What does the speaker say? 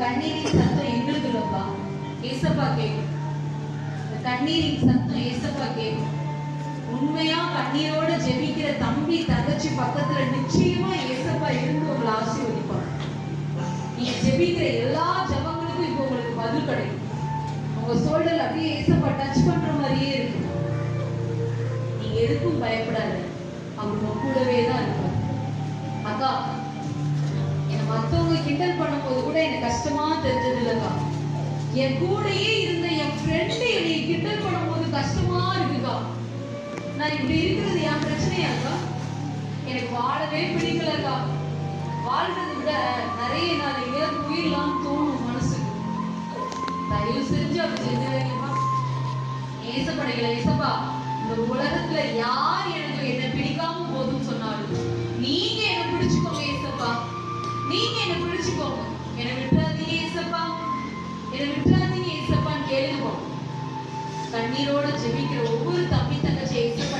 கண்ணீரின் சத்தம் எங்களுக்கு இல்லப்பா ஏசப்பா கேட்கும் இந்த கண்ணீரின் சத்தம் ஏசப்பா கேட்கும் உண்மையா கண்ணீரோட ஜெபிக்கிற தம்பி தங்கச்சி பக்கத்துல நிச்சயமா ஏசப்பா இருந்து உங்களை ஆசீர்வதிப்பாங்க நீங்க ஜெபிக்கிற எல்லா ஜபங்களுக்கும் இப்போ உங்களுக்கு பதில் கிடைக்கும். உங்க சோழல் அப்படியே ஏசப்பா டச் பண்ற மாதிரியே இருக்கு. நீங்க எதுக்கும் பயப்படாத அவர் கூடவே தான் இருப்பார். என் கூடயே இருந்த என் ஃப்ரெண்டு என்னை கிண்டல் பண்ணும்போது கஷ்டமா இருக்குக்கா. நான் இப்படி இருக்கிறது என் பிரச்சனையாக்கா எனக்கு வாழவே பிடிக்கலக்கா. வாழ்றதை விட நிறைய நான் எங்கேயாவது உயிரலாம் தோணும் மனசுக்கு. தயவு செஞ்சு அப்படி செஞ்சாதீங்கப்பா ஏசப்படைகளை ஏசப்பா இந்த உலகத்துல யார் எனக்கு என்ன பிடிக்காம போதும் சொன்னாலும் நீங்க என்ன பிடிச்சுக்கோங்க ஏசப்பா. நீங்க என்ன பிடிச்சுக்கோங்க. என்ன இதை விட்டுறாதீங்க ஏசப்பான்னு கேளுங்க கண்ணீரோடு ஜெபிக்கிற ஒவ்வொரு தம்பி தங்கச்சி ஏசப்பா